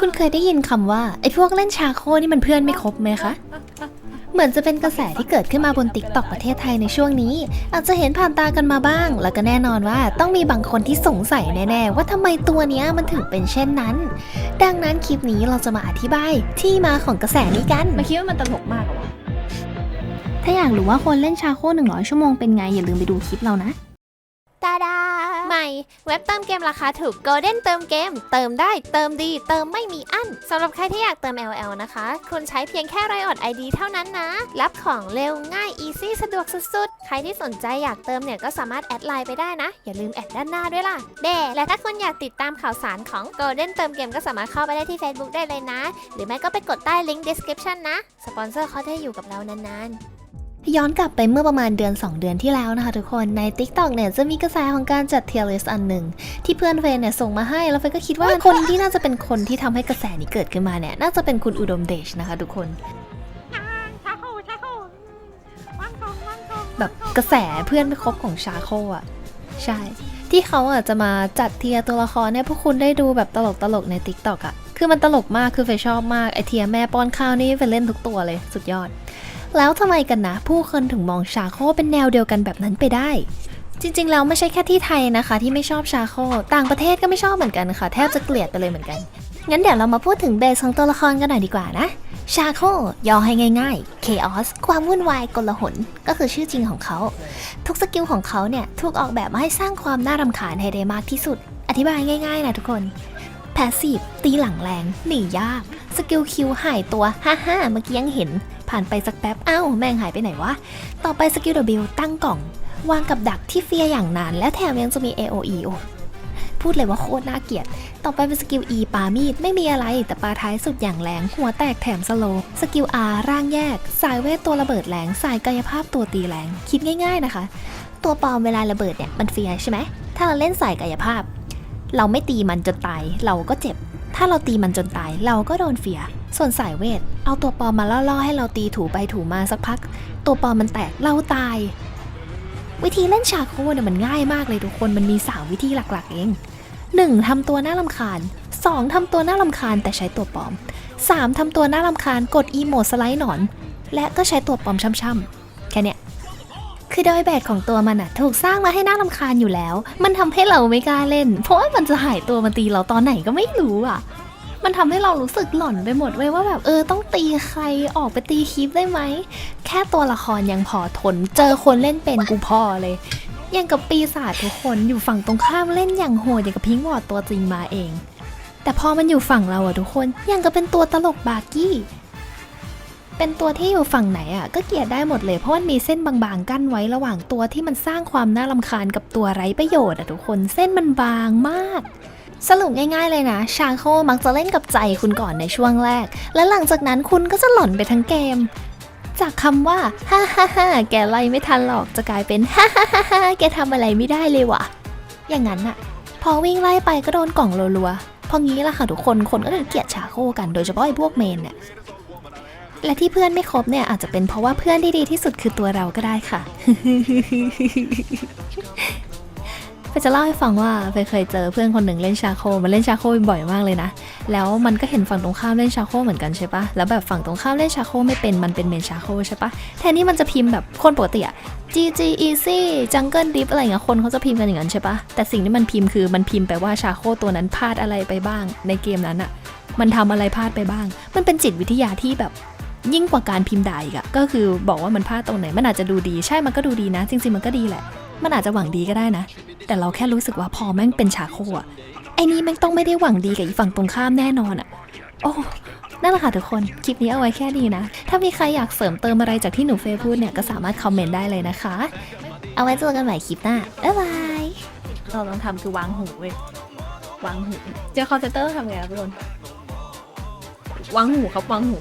คุณเคยได้ยินคำว่า ไอ้พวกเล่นชาโคนี่มันเพื่อนไม่ครบไหมคะ เหมือนจะเป็นกระแสที่เกิดขึ้นมาบนติ๊กต็อกประเทศไทยในช่วงนี้ อาจจะเห็นผ่านตากันมาบ้าง แล้วก็แน่นอนว่าต้องมีบางคนที่สงสัยแน่ๆ ว่าทำไมตัวเนี้ยมันถึงเป็นเช่นนั้น ดังนั้นคลิปนี้เราจะมาอธิบายที่มาของกระแสนี้กัน มาคิดว่ามันตลกมากเหรอวะถ้าอยากรู้ว่าคนเล่นชาโค100ชั่วโมงเป็นไงอย่าลืมไปดูคลิปเรานะตาดาใหม่ เว็บเติมเกมราคาถูก Golden เติมเกม เติมได้ เติมดี เติมไม่มีอั้นสำหรับใครที่อยากเติม LL นะคะ คุณใช้เพียงแค่ไรออด ID เท่านั้นนะ รับของเร็วง่าย easy สะดวกสุดๆ ใครที่สนใจอยากเติมเนี่ยก็สามารถแอดไลน์ไปได้นะ อย่าลืมแอดด้านหน้าด้วยล่ะเดและถ้าคุณอยากติดตามข่าวสารของ Golden เติมเกมก็สามารถเข้าไปได้ที่ Facebook ได้เลยนะ หรือไม่ก็ไปกดใต้ลิงก์ description นะ สปอนเซอร์เขาได้อยู่กับเรานานๆ ย้อนกลับไปเมื่อประมาณเดือน 2 เดือนที่แล้วนะคะทุกคนใน TikTok เนี่ยจะมีกระแสของการจัดเทียร์ลิสอันหนึ่ง ที่เพื่อนเฟนเนี่ยส่งมาให้แล้วเฟนก็คิดว่าคนที่น่าจะเป็นคนที่ทำให้กระแสนี้เกิดขึ้นมาเนี่ยน่าจะเป็นคุณอุดมเดชนะคะทุกคนแบบกระแสเพื่อนไม่ครบของชาโคอะใช่ ที่เขาอะจะมาจัดเทียร์ตัวละครเนี่ยพวกคุณได้ดูแบบตลกตลกๆใน TikTok อะคือมันตลกมากคือเฟยชอบมากไอเทียร์แม่ป้อนข้าวนี่เฟยเล่นทุกตัวเลยสุดยอด แล้วทำไมกันนะ ผู้คนถึงมองชาโคเป็นแนวเดียวกันแบบนั้นไปได้ จริงๆแล้วไม่ใช่แค่ที่ไทยนะคะ ที่ไม่ชอบชาโค ต่างประเทศก็ไม่ชอบเหมือนกันค่ะ แทบจะเกลียดไปเลยเหมือนกัน งั้นเดี๋ยวเรามาพูดถึงเบสของตัวละครกันหน่อยดีกว่านะชาโคย่อให้ง่ายๆ Chaos ความวุ่นวายกลหน ก็คือชื่อจริงของเขา ทุกสกิลของเขาเนี่ย ถูกออกแบบมาให้สร้างความน่ารำคาญให้ได้มากที่สุด อธิบายง่ายๆนะทุกคน พสซีฟตีหลังแรง หนียาก สกิลคิวหายตัว ฮ่าฮ่าเมื่อกี้ยังเห็น ผ่านไปสักแป๊บอ้าวแม่งหายไปไหนวะ ต่อไปสกิล W ตั้งกล่อง วางกับดักที่เฟียอย่างนาน และแถมยังจะมี AOE โอ้พูดเลยว่าโคตรน่าเกลียด ต่อไปเป็นสกิล E ปามีด ไม่มีอะไรแต่ปาท้ายสุดอย่างแรง หัวแตกแถมสโล สกิล R ร่างแยก สายเวทตัวระเบิดแรง สายกายภาพตัวตีแรง คิดง่าย ๆนะคะ ตัวปลอมเวลาระเบิดเนี่ยมันเฟียใช่ไหม ถ้าเราเล่นสายกายภาพ เราไม่ตีมันจนตาย เราก็เจ็บ ถ้าเราตีมันจนตาย เราก็โดนเฟีย ส่วนสายเวท เอาตัวปอมมาล่อๆให้เราตีถูไปถูมาสักพัก ตัวปอมมันแตกเราตาย วิธีเล่นชาโคเนี่ยมันง่ายมากเลยทุกคนมันมี3วิธีหลักๆ เอง 1. ทำตัวน่าลำคาญ 2. ทำตัวน่าลำคาญแต่ใช้ตัวปลอม 3. ทำตัวน่าลำคาญกดอีโมดสไลด์หนอน และก็ใช้ตัวปลอมช่ำๆแค่เนี้ย คือโดยแบบของตัวมันอะถูกสร้างมาให้น่ารำคาญอยู่แล้ว มันทำให้เราไม่กล้าเล่น เพราะว่ามันจะหายตัวมาตีเราตอนไหนก็ไม่รู้อะมันทำให้เรารู้สึกหล่อนไปหมดเว้ยว่าแบบเออต้องตีใครออกไปตีคลิปได้ไหม แค่ตัวละครยังพอทน เจอคนเล่นเป็นกูพอเลย ยังกับปีศาจทุกคนอยู่ฝั่งตรงข้ามเล่นอย่างโหดอย่างกับพิงค์วอดตัวจริงมาเอง แต่พอมันอยู่ฝั่งเราอะทุกคนยังกับเป็นตัวตลกบาร์กี้ เป็นตัวที่อยู่ฝั่งไหนอะก็เกลียดได้หมดเลยเพราะมันมีเส้นบางๆกั้นไว้ระหว่างตัวที่มันสร้างความน่ารำคาญกับตัวไร้ประโยชน์อะทุกคนเส้นมันบางมากสรุปง่ายๆเลยนะ ชาโคมักจะเล่นกับใจคุณก่อนในช่วงแรก และหลังจากนั้นคุณก็จะหล่อนไปทั้งเกม จากคำว่าฮ่าฮ่าฮ่าแกไล่ไม่ทันหรอกจะกลายเป็นฮ่าฮ่าฮ่าฮ่าแกทำอะไรไม่ได้เลยวะอย่างนั้นอะพอวิ่งไล่ไปก็โดนกล่องรัวๆพองี้ละค่ะทุกคนคนก็เลยเกลียดชาโคกันโดยเฉพาะไอ้พวกเมนเนี่ย และที่เพื่อนไม่ครบเนี่ยอาจจะเป็นเพราะว่าเพื่อนที่ดีที่สุดคือตัวเราก็ได้ค่ะเฟยจะเล่าให้ฟังว่าเฟยเคยเจอเพื่อนคนหนึ่งเล่นชาโคมันเล่นชาโคบ่อยมากเลยนะ แล้วมันก็เห็นฝั่งตรงข้ามเล่นชาโคเหมือนกันใช่ปะแล้วแบบฝั่งตรงข้ามเล่นชาโคไม่เป็นมันเป็นเมนชาโคใช่ปะแทนที่มันจะพิมพ์แบบคนปกติอะ GG easy jungle dip อะไรเงี้ยคนเขาจะพิมพ์กันอย่างนั้นใช่ปะแต่สิ่งที่มันพิมพ์คือมันพิมพ์ไปว่าชาโคตัวนั้นพลาดอะไรไปบ้าง ในเกมนั้นอะมันทำอะไรพลาดไปบ้าง มันเป็นจิตวิทยาที่แบบ ยิ่งกว่าการพิมพ์ด่าอีกอะก็คือบอกว่ามันพลาดตรงไหน มันอาจจะดูดีใช่มันก็ดูดีนะ จริงๆมันก็ดีแหละ มันอาจจะหวังดีก็ได้นะ แต่เราแค่รู้สึกว่าพอแม่งเป็นชาโคอะไอ้นี่แม่งต้องไม่ได้หวังดีกับอีฝั่งตรงข้ามแน่นอนอะโอ้นั่นแหละค่ะทุกคน คลิปนี้เอาไว้แค่นี้นะ ถ้ามีใครอยากเสริมเติมอะไรจากที่หนูเฟยพูดเนี่ยก็สามารถคอมเมนต์ได้เลยนะคะ เอาไว้เจอกันใหม่คลิปหน้า บ๊ายบาย เราต้องทำคือวางหูเว้ยวางหู เจอคอนเซนเตอร์ทำไงครับทุกคน วางหูครับวางหู